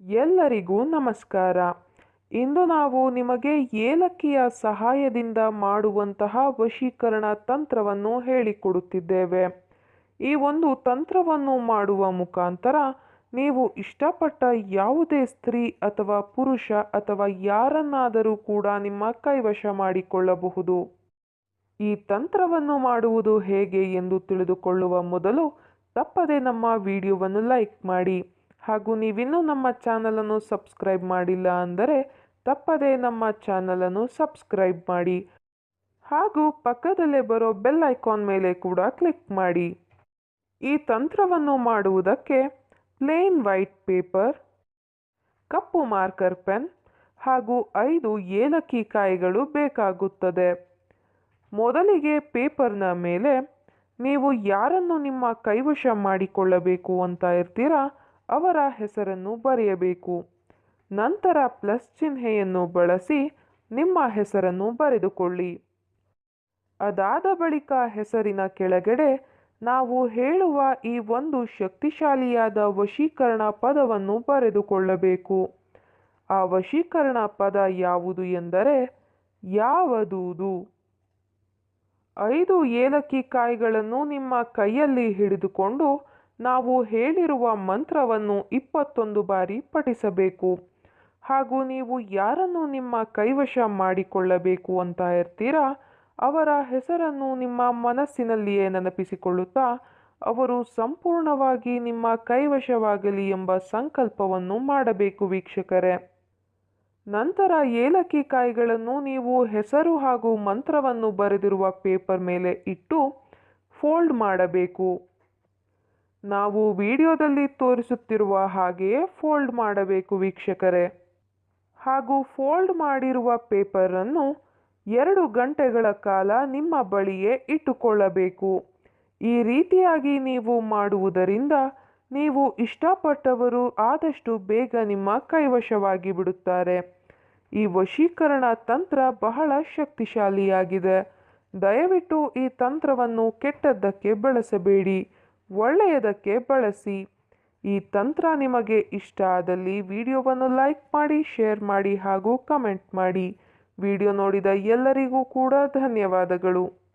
ಎಲ್ಲರಿಗೂ ನಮಸ್ಕಾರ. ಇಂದು ನಾವು ನಿಮಗೆ ಏಲಕ್ಕಿಯ ಸಹಾಯದಿಂದ ಮಾಡುವಂತಹ ವಶೀಕರಣ ತಂತ್ರವನ್ನು ಹೇಳಿಕೊಡುತ್ತಿದ್ದೇವೆ. ಈ ಒಂದು ತಂತ್ರವನ್ನು ಮಾಡುವ ಮುಖಾಂತರ ನೀವು ಇಷ್ಟಪಟ್ಟ ಯಾವುದೇ ಸ್ತ್ರೀ ಅಥವಾ ಪುರುಷ ಅಥವಾ ಯಾರನ್ನಾದರೂ ಕೂಡ ನಿಮ್ಮ ಕೈವಶ ಮಾಡಿಕೊಳ್ಳಬಹುದು. ಈ ತಂತ್ರವನ್ನು ಮಾಡುವುದು ಹೇಗೆ ಎಂದು ತಿಳಿದುಕೊಳ್ಳುವ ಮೊದಲು ತಪ್ಪದೆ ನಮ್ಮ ವಿಡಿಯೋವನ್ನು ಲೈಕ್ ಮಾಡಿ. ಹಾಗೂ ನೀವಿನ್ನೂ ನಮ್ಮ ಚಾನಲನ್ನು ಸಬ್ಸ್ಕ್ರೈಬ್ ಮಾಡಿಲ್ಲ ಅಂದರೆ ತಪ್ಪದೆ ನಮ್ಮ ಚಾನಲನ್ನು ಸಬ್ಸ್ಕ್ರೈಬ್ ಮಾಡಿ. ಹಾಗೂ ಪಕ್ಕದಲ್ಲೇ ಬರೋ ಬೆಲ್ ಐಕಾನ್ ಮೇಲೆ ಕೂಡ ಕ್ಲಿಕ್ ಮಾಡಿ. ಈ ತಂತ್ರವನ್ನು ಮಾಡುವುದಕ್ಕೆ ಪ್ಲೇನ್ ವೈಟ್ ಪೇಪರ್, ಕಪ್ಪು ಮಾರ್ಕರ್ ಪೆನ್ ಹಾಗೂ ಐದು ಏಲಕ್ಕಿ ಕಾಯಿಗಳು ಬೇಕಾಗುತ್ತದೆ. ಮೊದಲಿಗೆ ಪೇಪರ್ನ ಮೇಲೆ ನೀವು ಯಾರನ್ನು ನಿಮ್ಮ ಕೈವಶ ಮಾಡಿಕೊಳ್ಳಬೇಕು ಅಂತ ಇರ್ತೀರಾ? ಅವರ ಹೆಸರನ್ನು ಬರೆಯಬೇಕು. ನಂತರ ಪ್ಲಸ್ ಚಿಹ್ನೆಯನ್ನು ಬಳಸಿ ನಿಮ್ಮ ಹೆಸರನ್ನು ಬರೆದುಕೊಳ್ಳಿ. ಅದಾದ ಬಳಿಕ ಹೆಸರಿನ ಕೆಳಗಡೆ ನಾವು ಹೇಳುವ ಈ ಒಂದು ಶಕ್ತಿಶಾಲಿಯಾದ ವಶೀಕರಣ ಪದವನ್ನು ಬರೆದುಕೊಳ್ಳಬೇಕು. ಆ ವಶೀಕರಣ ಪದ ಯಾವುದು ಎಂದರೆ ಯಾವದೂದು. ಐದು ಏಲಕ್ಕಿ ಕಾಯಿಗಳನ್ನು ನಿಮ್ಮ ಕೈಯಲ್ಲಿ ಹಿಡಿದುಕೊಂಡು ನಾವು ಹೇಳಿರುವ ಮಂತ್ರವನ್ನು ಇಪ್ಪತ್ತೊಂದು ಬಾರಿ ಪಠಿಸಬೇಕು. ಹಾಗೂ ನೀವು ಯಾರನ್ನು ನಿಮ್ಮ ಕೈವಶ ಮಾಡಿಕೊಳ್ಳಬೇಕು ಅಂತ ಇರ್ತೀರಾ ಅವರ ಹೆಸರನ್ನು ನಿಮ್ಮ ಮನಸ್ಸಿನಲ್ಲಿಯೇ ನೆನಪಿಸಿಕೊಳ್ಳುತ್ತಾ, ಅವರು ಸಂಪೂರ್ಣವಾಗಿ ನಿಮ್ಮ ಕೈವಶವಾಗಲಿ ಎಂಬ ಸಂಕಲ್ಪವನ್ನು ಮಾಡಬೇಕು ವೀಕ್ಷಕರೇ. ನಂತರ ಏಲಕ್ಕಿ ಕಾಯಿಗಳನ್ನು ನೀವು ಹೆಸರು ಹಾಗೂ ಮಂತ್ರವನ್ನು ಬರೆದಿರುವ ಪೇಪರ್ ಮೇಲೆ ಇಟ್ಟು ಫೋಲ್ಡ್ ಮಾಡಬೇಕು. ನಾವು ವಿಡಿಯೋದಲ್ಲಿ ತೋರಿಸುತ್ತಿರುವ ಹಾಗೆಯೇ ಫೋಲ್ಡ್ ಮಾಡಬೇಕು ವೀಕ್ಷಕರೇ. ಹಾಗೂ ಫೋಲ್ಡ್ ಮಾಡಿರುವ ಪೇಪರನ್ನು ಎರಡು ಗಂಟೆಗಳ ಕಾಲ ನಿಮ್ಮ ಬಳಿಯೇ ಇಟ್ಟುಕೊಳ್ಳಬೇಕು. ಈ ರೀತಿಯಾಗಿ ನೀವು ಮಾಡುವುದರಿಂದ ನೀವು ಇಷ್ಟಪಟ್ಟವರು ಆದಷ್ಟು ಬೇಗ ನಿಮ್ಮ ಕೈವಶವಾಗಿ ಬಿಡುತ್ತಾರೆ. ಈ ವಶೀಕರಣ ತಂತ್ರ ಬಹಳ ಶಕ್ತಿಶಾಲಿಯಾಗಿದೆ. ದಯವಿಟ್ಟು ಈ ತಂತ್ರವನ್ನು ಕೆಟ್ಟದ್ದಕ್ಕೆ ಬಳಸಬೇಡಿ. ಒಳ್ಳೆಯದಕ್ಕೆ ಬಳಸಿ. ಈ ತಂತ್ರ ನಿಮಗೆ ಇಷ್ಟ ಆದಲ್ಲಿ ವಿಡಿಯೋವನ್ನು ಲೈಕ್ ಮಾಡಿ, ಶೇರ್ ಮಾಡಿ ಹಾಗೂ ಕಮೆಂಟ್ ಮಾಡಿ. ವಿಡಿಯೋ ನೋಡಿದ ಎಲ್ಲರಿಗೂ ಕೂಡ ಧನ್ಯವಾದಗಳು.